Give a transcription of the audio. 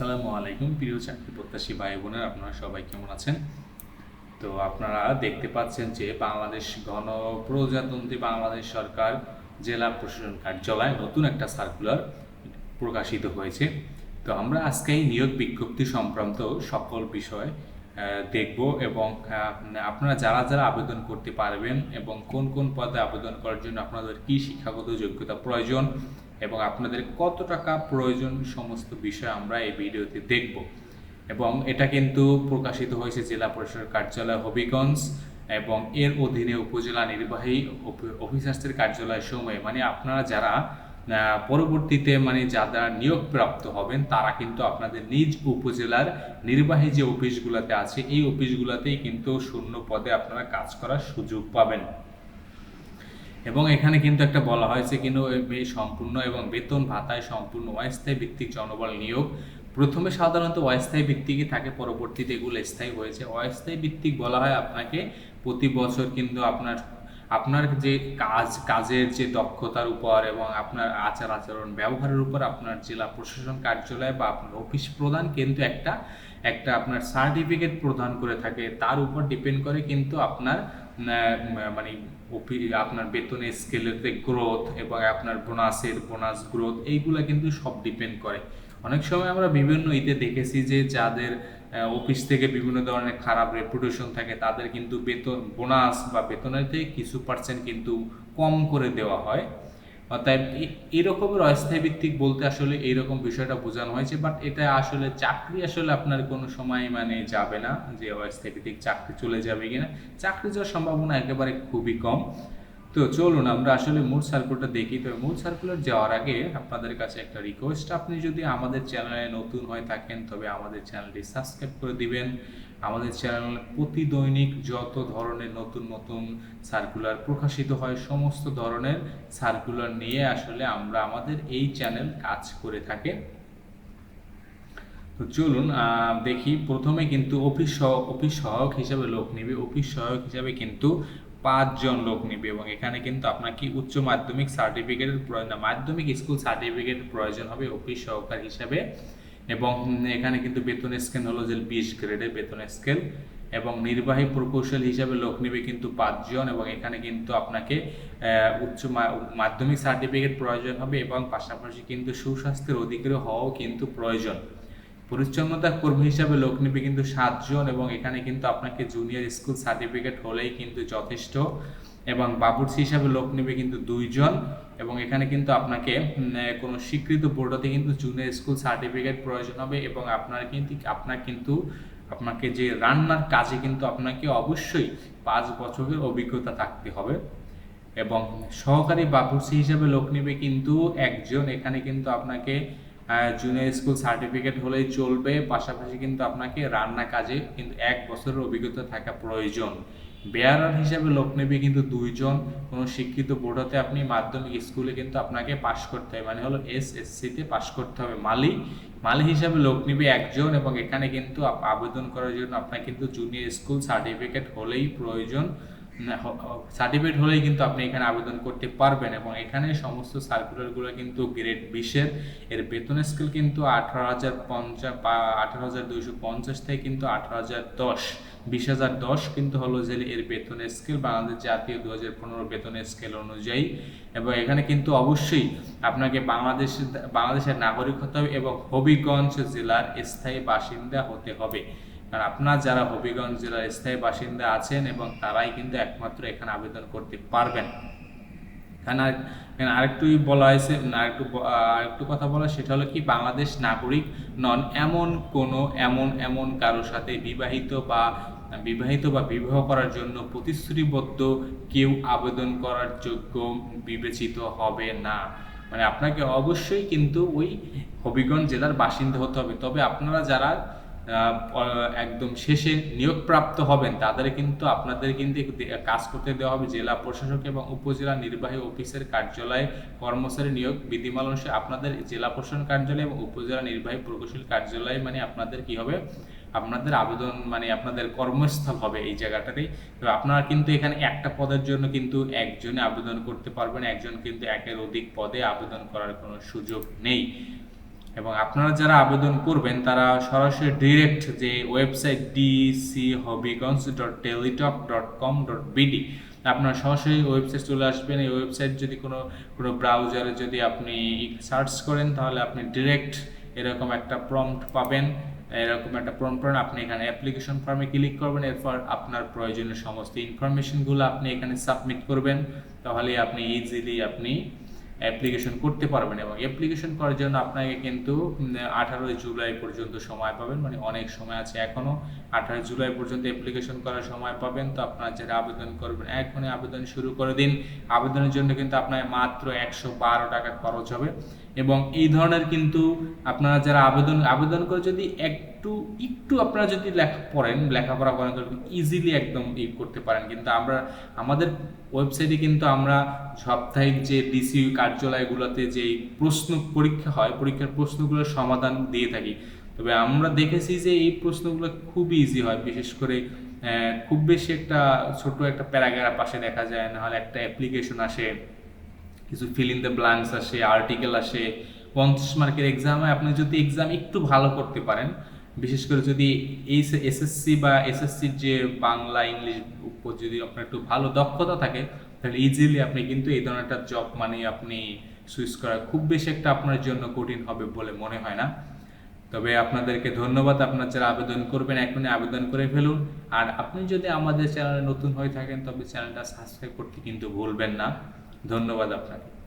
আসসালামু আলাইকুম, প্রিয় চাকরি প্রত্যাশী ভাই বোনের আপনারা সবাই কেমন আছেন? তো আপনারা দেখতে পাচ্ছেন যে বাংলাদেশ গণ প্রজাতন্ত্রী বাংলাদেশ সরকার জেলা প্রশাসন কার্যালয় নতুন একটা সার্কুলার প্রকাশিত হয়েছে। তো আমরা আজকে এই নিয়োগ বিজ্ঞপ্তি সংক্রান্ত সকল বিষয় দেখব এবং আপনারা যারা যারা আবেদন করতে পারবেন এবং কোন কোন পদে আবেদন করার জন্য আপনাদের কি শিক্ষাগত যোগ্যতা প্রয়োজন এবং আপনাদের কত টাকা প্রয়োজন সমস্ত বিষয় আমরা এই ভিডিওতে দেখব। এবং এটা কিন্তু প্রকাশিত হয়েছে জেলা পরিষদ কার্যালয় হবিগঞ্জ এবং এর অধীনে উপজেলা নির্বাহী অফি- অফিসার্সের কার্যালয় সময়ে। মানে আপনারা যারা পরবর্তীতে মানে যারা নিয়োগপ্রাপ্ত হবেন, তারা কিন্তু আপনাদের নিজ উপজেলার নির্বাহী যে অফিসগুলোতে আছে, এই অফিসগুলোতেই কিন্তু শূন্য পদে আপনারা কাজ করার সুযোগ পাবেন। এবং এখানে কিন্তু একটা বলা হয়েছে কিন্তু সম্পূর্ণ এবং বেতন ভাতায় সম্পূর্ণ অস্থায়ী ভিত্তিক জনবল নিয়োগ। প্রথমে সাধারণত অস্থায়ী ভিত্তিকই থাকে, পরবর্তীতে এগুলো স্থায়ী হয়েছে। অস্থায়ী ভিত্তিক বলা হয় আপনাকে প্রতি বছর কিন্তু আপনার আপনার যে কাজ, কাজের যে দক্ষতার উপর এবং আপনার আচার আচরণ, ব্যবহারের উপর আপনার জেলা প্রশাসন কার্যালয় বা আপনার অফিস প্রদান কিন্তু একটা একটা আপনার সার্টিফিকেট প্রদান করে থাকে। তার উপর ডিপেন্ড করে কিন্তু আপনার মানে আপনার বেতনের স্কেলেতে গ্রোথ এবং আপনার বোনাসের বোনাস গ্রোথ এইগুলো কিন্তু সব ডিপেন্ড করে। অনেক সময় আমরা বিভিন্ন ইতে দেখেছি যে যাদের অফিস থেকে বিভিন্ন ধরনের খারাপ রেপুটেশন থাকে, তাদের কিন্তু বেতন বোনাস বা বেতনের থেকে কিছু পার্সেন্ট কিন্তু কম করে দেওয়া হয়। অর্থাৎ এরকমের অস্থায়ী ভিত্তিক বলতে আসলে এইরকম বিষয়টা বোঝানো হয়েছে বাট এটা আসলে চাকরি আসলে আপনার কোনো সময় মানে যাবে না যে অস্থায়ী ভিত্তিক চাকরি চলে যাবে কিনা। চাকরি যাওয়ার সম্ভাবনা একেবারে খুবই কম। তো চলুন, আমরা আসলে মূল সার্কুলারটা দেখি। তো মূল সার্কুলার যাওয়ার আগে আপনাদের কাছে একটা রিকোয়েস্ট আপনি যদি আমাদের চ্যানেলে নতুন হয়ে থাকেন, তবে আমাদের চ্যানেলটি সাবস্ক্রাইব করে দিবেন। আমাদের চ্যানেলে প্রতি দৈনিক যত ধরনের নতুন নতুন সার্কুলার প্রকাশিত হয়, সমস্ত ধরনের সার্কুলার নিয়ে আসলে আমরা আমাদের এই চ্যানেল কাজ করে থাকে। তো চলুন দেখি। প্রথমে কিন্তু অফিস সহ- অফিস সহায়ক হিসাবে লোক নিবে। অফিস সহায়ক হিসাবে কিন্তু পাঁচজন লোক নিবে এবং এখানে কিন্তু আপনার কি উচ্চ মাধ্যমিক সার্টিফিকেটের প্রয়োজন, মাধ্যমিক স্কুল সার্টিফিকেট প্রয়োজন হবে অফিস সহকার হিসাবে এবং এখানে কিন্তু বেতন স্কেল হলো যে বিশ গ্রেডের বেতন স্কেল এবং নির্বাহী প্রকৌশল হিসাবে লোক নিবে কিন্তু পাঁচজন এবং এখানে কিন্তু আপনাকে উচ্চ মাধ্যমিক সার্টিফিকেট প্রয়োজন হবে এবং পাশাপাশি কিন্তু সুস্বাস্থ্যের অধিকারী হওয়াও কিন্তু প্রয়োজন। পরিচ্ছন্নতা কর্মী হিসাবে লোক নেবে কিন্তু সাতজন এবং এখানে কিন্তু আপনাকে জুনিয়র স্কুল সার্টিফিকেট হলেই কিন্তু যথেষ্ট এবং বাবুর্চি হিসাবে লোক নেবে কিন্তু দুইজন এবং এখানে কিন্তু আপনাকে কোনো স্বীকৃত বোর্ডতে কিন্তু জুনিয়র স্কুল সার্টিফিকেট প্রয়োজন হবে এবং আপনার কিন্তু আপনার কিন্তু, আপনাকে যে রান্নার কাজে কিন্তু আপনাকে অবশ্যই পাঁচ বছরের অভিজ্ঞতা থাকতে হবে এবং সহকারী বাবুর্চি হিসাবে লোক নেবে কিন্তু একজন। এখানে কিন্তু আপনাকে জুনিয়র স্কুল সার্টিফিকেট হলেই চলবে। পাশাপাশি কিন্তু আপনাকে রান্না কাজে কিন্তু এক বছরের অভিজ্ঞতা থাকা প্রয়োজন। বেয়ারার হিসাবে লোক নেবে কিন্তু দুইজন। কোনো শিক্ষিত বোর্ড হতে আপনি মাধ্যমিক স্কুলে কিন্তু আপনাকে পাশ করতে হবে মানে হলো এস এস সিতে পাশ করতে হবে। মালি মালি হিসাবে লোক নিবে একজন এবং এখানে কিন্তু আবেদন করার জন্য আপনার কিন্তু জুনিয়র স্কুল সার্টিফিকেট হলেই প্রয়োজন। সার্টিফিকেট হলেই কিন্তু আপনি এখানে আবেদন করতে পারবেন এবং এখানে সমস্ত সার্কুলারগুলো কিন্তু গ্রেড বিশের এর। বেতন স্কেল কিন্তু আঠারো হাজার পঞ্চাশ আঠারো হাজার দুইশো পঞ্চাশ থেকে কিন্তু আঠারো হাজার দশ। বিশ হাজার দশ কিন্তু হলো যে এর বেতন স্কেল বাংলাদেশ জাতীয় দু হাজার পনেরো বেতন স্কেল অনুযায়ী। এবং এখানে কিন্তু অবশ্যই আপনাকে বাংলাদেশ, বাংলাদেশের নাগরিক হতে হবে এবং হবিগঞ্জ জেলার স্থায়ী বাসিন্দা হতে হবে। কারণ আপনার যারা হবিগঞ্জ জেলার স্থায়ী বাসিন্দা আছেন এবং তারাই কিন্তু একমাত্র এখানে আবেদন করতে পারবেন। এখানে আর- আরেকটু বলা হয়েছে আরেকটু আরেকটু কথা বলা সেটা হলো কি, বাংলাদেশ নাগরিক নন এমন কোনো, এমন এমন কারোর সাথে বিবাহিত বা বিবাহিত বা বিবাহ করার জন্য প্রতিশ্রুতিবদ্ধ কেউ আবেদন করার যোগ্য বিবেচিত হবে না। মানে আপনাকে অবশ্যই কিন্তু ওই হবিগঞ্জ জেলার বাসিন্দা হতে হবে। তবে আপনারা যারা একদম শেষে নিয়োগপ্রাপ্ত হবেন, তাদের কিন্তু আপনাদের কিন্তু কাজ করতে দেওয়া হবে। জেলা প্রশাসক এবং উপজেলা নির্বাহী অফিসের কার্যালয়ে কর্মচারী নিয়োগ বিধিমালা অনুসারে আপনাদের জেলা প্রশাসন কার্যালয় এবং উপজেলা নির্বাহী প্রকৌশল কার্যালয় মানে আপনাদের কি হবে? আপনাদের আবেদন মানে আপনাদের কর্মস্থল হবে এই জায়গাটাতেই। তো আপনারা কিন্তু এখানে একটা পদের জন্য কিন্তু একজনে আবেদন করতে পারবেন, একজন কিন্তু একের অধিক পদে আবেদন করার কোনো সুযোগ নেই। এবং আপনারা যারা আবেদন করবেন, তারা সরাসরি ডিরেক্ট যে website DC Habiganj dot Teletalk dot com dot BD আপনার সরাসরি ওয়েবসাইট চলে আসবেন। এই ওয়েবসাইট যদি কোনো কোনো ব্রাউজারে যদি আপনি সার্চ করেন, তাহলে আপনি ডিরেক্ট এরকম একটা প্রম্পট পাবেন। এরকম একটা প্রম্পট পাবেন। আপনি এখানে অ্যাপ্লিকেশন ফর্মে ক্লিক করবেন। এরপর আপনার প্রয়োজনীয় সমস্ত ইনফরমেশনগুলো আপনি এখানে সাবমিট করবেন। তাহলে আপনি ইজিলি আপনি অ্যাপ্লিকেশন করতে পারবেন এবং অ্যাপ্লিকেশন করার জন্য আপনাকে কিন্তু আঠারোই জুলাই পর্যন্ত সময় পাবেন। মানে অনেক সময় আছে এখনও আঠারোই জুলাই পর্যন্ত অ্যাপ্লিকেশন করার সময় পাবেন। তো আপনারা যারা আবেদন করবেন, এখনই আবেদন শুরু করে দিন। আবেদনের জন্য কিন্তু আপনার মাত্র একশো বারো টাকা খরচ হবে। এবং এই ধরনের কিন্তু আপনারা যারা আবেদন আবেদন করে যদি একটু একটু আপনারা যদি লেখা পড়েন, লেখাপড়া করেন ইজিলি একদম ই করতে পারেন। কিন্তু আমরা, আমাদের ওয়েবসাইটে কিন্তু আমরা সাপ্তাহিক যে ডিসি কার্যালয়গুলোতে যে প্রশ্ন পরীক্ষা হয়, পরীক্ষার প্রশ্নগুলোর সমাধান দিয়ে থাকি। তবে আমরা দেখেছি যে এই প্রশ্নগুলো খুবই ইজি হয়, বিশেষ করে খুব বেশি একটা ছোট একটা প্যারাগ্রাফ পাশে দেখা যায়, নাহলে একটা অ্যাপ্লিকেশন আসে, কিছু ফিল ইন দ্য ব্ল্যাঙ্কস আসে আর্টিকেল আসে, পঞ্চাশ মার্কের এক্সামে আপনি যদি এক্সাম একটু ভালো করতে পারেন বিশেষ করে যদি এই এসএসসি বা এসএসসির যে বাংলা, ইংলিশ উপর যদি আপনার একটু ভালো দক্ষতা থাকে, তাহলে ইজিলি আপনি কিন্তু এই ধরনের একটা জব মানে আপনি সুইচ করা খুব বেশি একটা আপনার জন্য কঠিন হবে বলে মনে হয় না। তবে আপনাদেরকে ধন্যবাদ, আপনার যারা আবেদন করবেন, এখনই আবেদন করে ফেলুন। আর আপনি যদি আমাদের চ্যানেলে নতুন হয়ে থাকেন, তবে চ্যানেলটা সাবস্ক্রাইব করতে কিন্তু ভুলবেন না। ধন্যবাদ আপনাকে।